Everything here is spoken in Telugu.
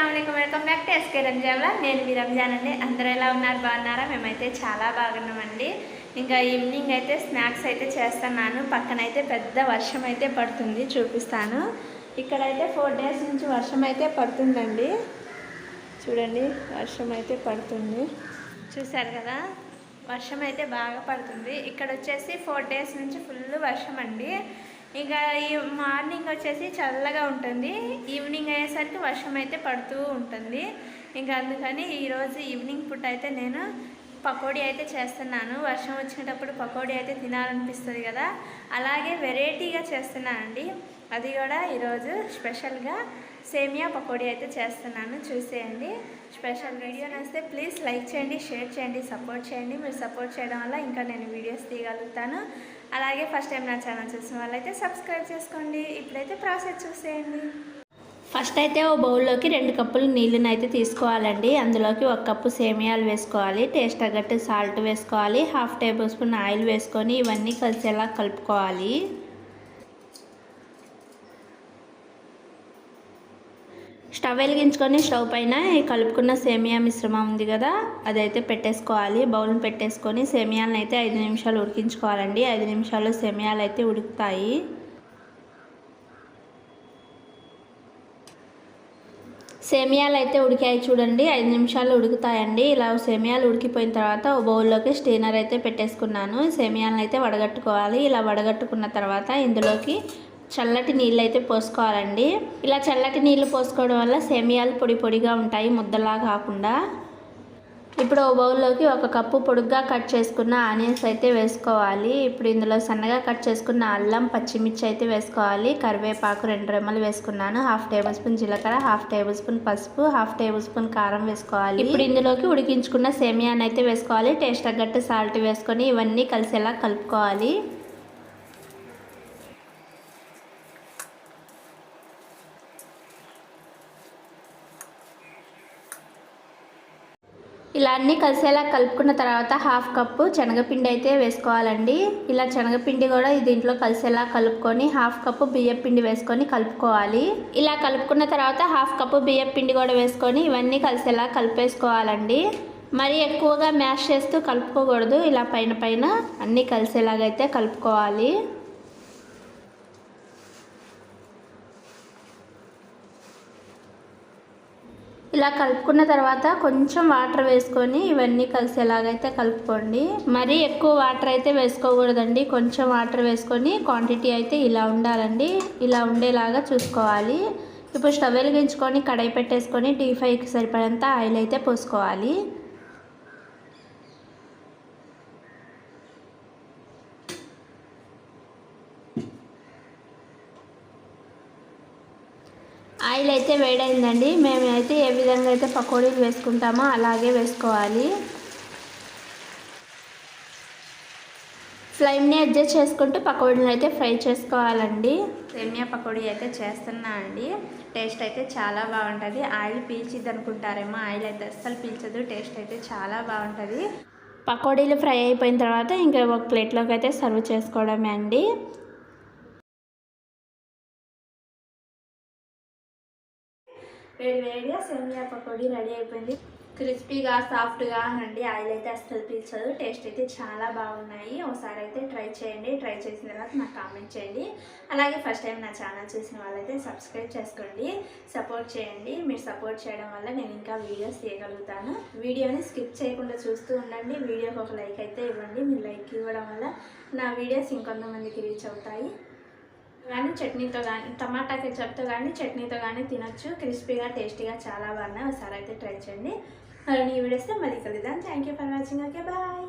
అస్సలం welcome back to S K రంజాన్లా. నేను మీ రంజాన్ అండి. అందరూ ఎలా ఉన్నారు? బాగున్నారా? మేమైతే చాలా బాగున్నామండి. ఇంకా ఈవినింగ్ అయితే స్నాక్స్ అయితే చేస్తున్నాను. పక్కన అయితే పెద్ద వర్షం అయితే పడుతుంది చూపిస్తాను. ఇక్కడైతే ఫోర్ డేస్ నుంచి వర్షం అయితే పడుతుందండి. చూడండి వర్షం అయితే పడుతుంది. చూసారు కదా? వర్షం అయితే బాగా పడుతుంది. ఇక్కడ వచ్చేసి ఫోర్ డేస్ నుంచి ఫుల్ వర్షం అండి. ఇంకా ఈ మార్నింగ్ వచ్చేసి చల్లగా ఉంటుంది. ఈవినింగ్ అయ్యేసరికి వర్షం అయితే పడుతూ ఉంటుంది. ఇంకా అందుకని ఈరోజు ఈవినింగ్ ఫుడ్ అయితే నేను పకోడీ అయితే చేస్తున్నాను. వర్షం వచ్చినప్పుడు పకోడీ అయితే తినాలనిపిస్తుంది కదా. అలాగే వెరైటీగా చేస్తున్నానండి. అది కూడా ఈరోజు స్పెషల్గా సేమియా పకోడీ అయితే చేస్తున్నాను. చూసేయండి. స్పెషల్ వీడియో నచ్చితే ప్లీజ్ లైక్ చేయండి షేర్ చేయండి సపోర్ట్ చేయండి. మీరు సపోర్ట్ చేయడం వల్ల ఇంకా నేను వీడియోస్ తీయగలుగుతాను. అలాగే ఫస్ట్ టైం నా ఛానల్ చూసిన వాళ్ళైతే సబ్స్క్రైబ్ చేసుకోండి. ఇప్పుడైతే ప్రాసెస్ చూసేయండి. ఫస్ట్ అయితే ఓ బౌల్లోకి రెండు కప్పులు నీళ్ళని అయితే తీసుకోవాలండి. అందులోకి ఒక కప్పు సేమియాలు వేసుకోవాలి టేస్ట్ తగ్గట్టు సాల్ట్ వేసుకోవాలి హాఫ్ టేబుల్ స్పూన్ ఆయిల్ వేసుకొని ఇవన్నీ కలిసేలా కలుపుకోవాలి. స్టవ్ వెలిగించుకొని స్టవ్ పైన కలుపుకున్న సేమియా మిశ్రమం ఉంది కదా అదైతే పెట్టేసుకోవాలి. బౌల్ని పెట్టేసుకొని సేమియాలను అయితే ఐదు నిమిషాలు ఉడికించుకోవాలండి. ఐదు నిమిషాలు సేమియాలు అయితే ఉడుకుతాయి. సేమియాలు అయితే ఉడికాయి చూడండి. ఐదు నిమిషాలు ఉడుకుతాయండి. ఇలా సేమియాలు ఉడికిపోయిన తర్వాత ఓ బౌల్లోకి స్టీనర్ అయితే పెట్టేసుకున్నాను. సేమియాలను అయితే వడగట్టుకోవాలి. ఇలా వడగట్టుకున్న తర్వాత ఇందులోకి చల్లటి నీళ్ళు అయితే పోసుకోవాలండి. ఇలా చల్లటి నీళ్ళు పోసుకోవడం వల్ల సేమియాలు పొడి పొడిగా ఉంటాయి. ముద్దలా కాకుండా ఇప్పుడు ఓ బౌల్లోకి ఒక కప్పు పొడుగ్గా కట్ చేసుకున్న ఆనియన్స్ అయితే వేసుకోవాలి. ఇప్పుడు ఇందులో సన్నగా కట్ చేసుకున్న అల్లం పచ్చిమిర్చి అయితే వేసుకోవాలి. కరివేపాకు రెండు రెమ్మలు వేసుకున్నాను. హాఫ్ టేబుల్ స్పూన్ జీలకర్ర హాఫ్ టేబుల్ స్పూన్ పసుపు హాఫ్ టేబుల్ స్పూన్ కారం వేసుకోవాలి. ఇప్పుడు ఇందులోకి ఉడికించుకున్న సేమియాన్ అయితే వేసుకోవాలి. టేస్ట్ తగ్గట్టు సాల్ట్ వేసుకొని ఇవన్నీ కలిసేలా కలుపుకోవాలి. ఇలా అన్నీ కలిసేలా కలుపుకున్న తర్వాత హాఫ్ కప్పు శనగపిండి అయితే వేసుకోవాలండి. ఇలా శనగపిండి కూడా దీంట్లో కలిసేలా కలుపుకొని హాఫ్ కప్పు బియ్యం పిండి వేసుకొని కలుపుకోవాలి. ఇలా కలుపుకున్న తర్వాత హాఫ్ కప్పు బియ్యం పిండి కూడా వేసుకొని ఇవన్నీ కలిసేలా కలిపేసుకోవాలండి. మరి ఎక్కువగా మ్యాష్ చేస్తూ కలుపుకోకూడదు. ఇలా పైన పైన అన్నీ కలిసేలాగైతే కలుపుకోవాలి. ఇలా కలుపుకున్న తర్వాత కొంచెం వాటర్ వేసుకొని ఇవన్నీ కలిసేలాగైతే కలుపుకోండి. మరీ ఎక్కువ వాటర్ అయితే వేసుకోకూడదండి. కొంచెం వాటర్ వేసుకొని క్వాంటిటీ అయితే ఇలా ఉండాలండి. ఇలా ఉండేలాగా చూసుకోవాలి. ఇప్పుడు స్టవ్ వెలిగించుకొని కడాయి పెట్టేసుకొని డీ ఫ్రైకి సరిపడంత ఆయిల్ అయితే పోసుకోవాలి. ఆయిల్ అయితే వేడైందండి. మేము అయితే ఏ విధంగా అయితే పకోడీలు వేసుకుంటామో అలాగే వేసుకోవాలి. ఫ్లేమ్ని అడ్జస్ట్ చేసుకుంటూ పకోడీలు అయితే ఫ్రై చేసుకోవాలండి. సేమియా పకోడీ అయితే చేస్తున్నా అండి. టేస్ట్ అయితే చాలా బాగుంటుంది. ఆయిల్ పీల్చిద్ది అనుకుంటారేమో ఆయిల్ అయితే అస్సలు పీల్చదు. టేస్ట్ అయితే చాలా బాగుంటుంది. పకోడీలు ఫ్రై అయిపోయిన తర్వాత ఇంకా ఒక ప్లేట్లోకి అయితే సర్వ్ చేసుకోవడమే అండి. వేడి వేడిగా సేమియా పకోడీ రెడీ అయిపోయింది. క్రిస్పీగా సాఫ్ట్గా అండి ఆయిల్ అయితే అస్సలు పీల్చదు. టేస్ట్ అయితే చాలా బాగున్నాయి. ఒకసారి అయితే ట్రై చేయండి. ట్రై చేసిన తర్వాత నాకు కామెంట్ చేయండి. అలాగే ఫస్ట్ టైం నా ఛానల్ చూసిన వాళ్ళైతే సబ్స్క్రైబ్ చేసుకోండి. సపోర్ట్ చేయండి. మీరు సపోర్ట్ చేయడం వల్ల నేను ఇంకా వీడియోస్ తీయగలుగుతాను. వీడియోని స్కిప్ చేయకుండా చూస్తూ ఉండండి. వీడియోకి ఒక లైక్ అయితే ఇవ్వండి. మీరు లైక్ ఇవ్వడం వల్ల నా వీడియోస్ ఇంకొంతమందికి రీచ్ అవుతాయి. కానీ చట్నీతో కానీ టమాటా కెచప్తో కానీ చట్నీతో కానీ తినొచ్చు. క్రిస్పీగా టేస్టీగా చాలా బాగున్నాయి. ఒకసారి అయితే ట్రై చేయండి. మరిన్ని వీడియోస్తే మళ్ళీ కలుద్దాం. Thank you for watching okay bye